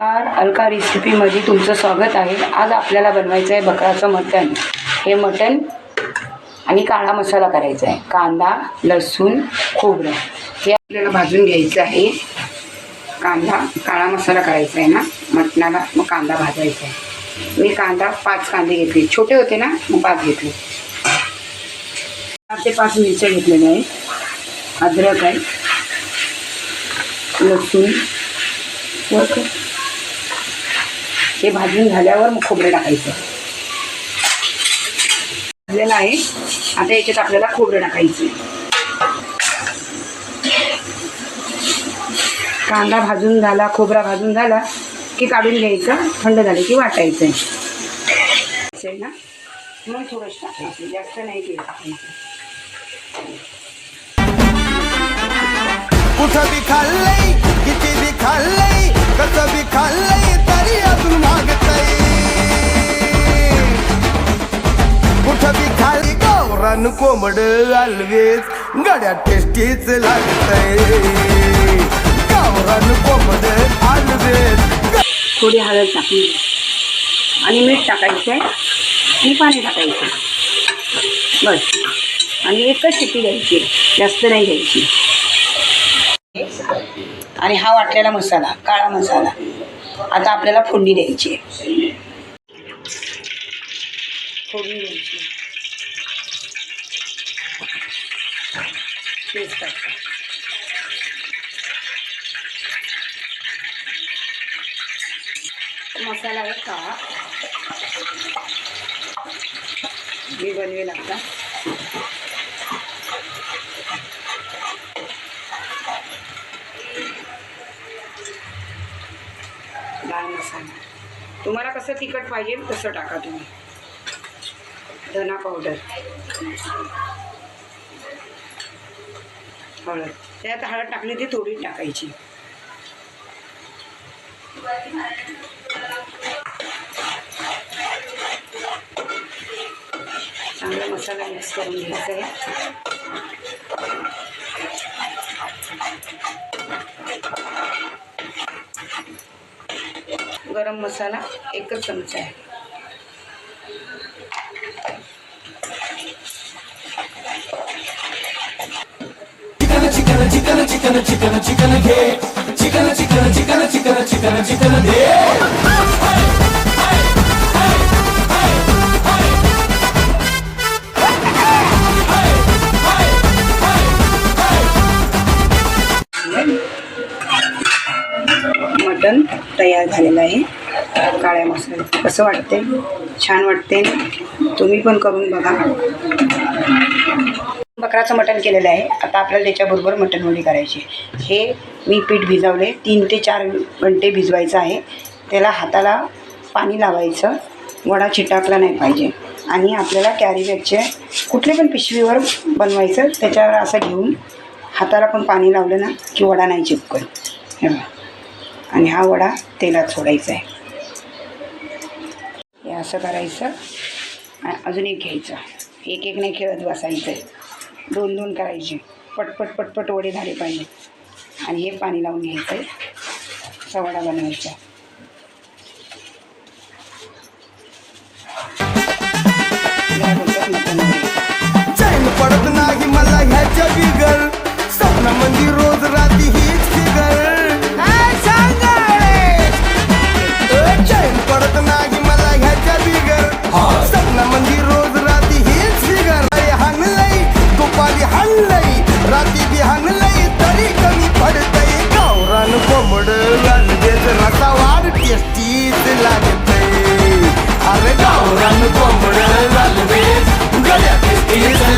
नमस्कार अलका रेसिपीमध्ये तुमचं स्वागत आहे. आज आपल्याला बनवायचं आहे बकराचं मटण. हे मटण आणि काळा मसाला करायचा आहे. कांदा लसूण खोबरं. हे आपल्याला भाजून घ्यायचं आहे. कांदा काळा मसाला करायचा आहे ना. मटणाला मग कांदा भाजायचा आहे. मी कांदा पाच कांदे घेतले. छोटे होते ना मग पाच घेतले. चार ते पाच मिरच्या घेतलेल्या आहे अद्रक आहे. लसूण वर हे भाजून झाल्यावर मग खोबरं टाकायचं. भाजलेलं आहे आता याच्यात आपल्याला खोबरं टाकायचं कांदा भाजून झाला खोबरा भाजून झाला की काढून घ्यायचं थंड झाले की वाटायचं आहे ना? मग थोडंसं टाकायचं जास्त नाही केलं. टाकायचं कुठं बी खाल्लंय किती बी खाल्लंय कसं बी खाल्लंय तरी अजून मागतय. कुठं बी खाल्ली कोंबड अलवेज गड्या टेस्टीच लागतय. गावरान कोंबड अलवेज थोडी हळद टाकली. आणि मीठ टाकायचं आहे. आणि पाणी टाकायचं बस. आणि एकच शिटी घ्यायची जास्त नाही घ्यायची. आणि हा वाटलेला मसाला काळा मसाला. आता आपल्याला फोडणी द्यायची आहे. फोडणी द्यायची. तेच मसाला आहे का? मी बनवेल आता. मसाला तुम्हाला कसं तिखट पाहिजे तसं टाका तुम्ही. धना पावडर हळद. त्यात हळद टाकली ती थोडी टाकायची. चांगला मसाला मिक्स करून घ्यायचा आहे. गरम मसाला एकच चमचा आहे. Chicken chicken chicken chicken chicken घे. Chicken chicken chicken chicken chicken chicken घे. मटण तयार झालेलं आहे. काळ्या मसाल्याचं. कसं वाटते छान वाटते तुम्ही पण करून बघा. बकराचं मटण केलेलं आहे. आता आपल्याला त्याच्याबरोबर मटण वडी करायची हे मी पीठ भिजवले तीन ते चार घंटे भिजवायचं आहे. त्याला हाताला पाणी लावायचं. वडा चिटाकला नाही पाहिजे. आणि आपल्याला कॅरीबॅगचे कुठले पण पिशवीवर बनवायचं. त्याच्यावर असं घेऊन हाताला पण पाणी लावलं ना की वडा नाही चिपकत हे बघा. आणि हा वडा तेलात सोडायचा आहे. हे असं करायचं आणि अजून एक घ्यायचं. एक एक नाही खेळत बसायचं आहे. दोन दोन करायचे. पटपट पटपट वडे झाले पाहिजे. आणि हे पाणी लावून घ्यायचं आहे असा वडा बनवायचा. पडत नाही मला ह्याच्या बिगर. स्वप्नामध्ये रोज राती हीच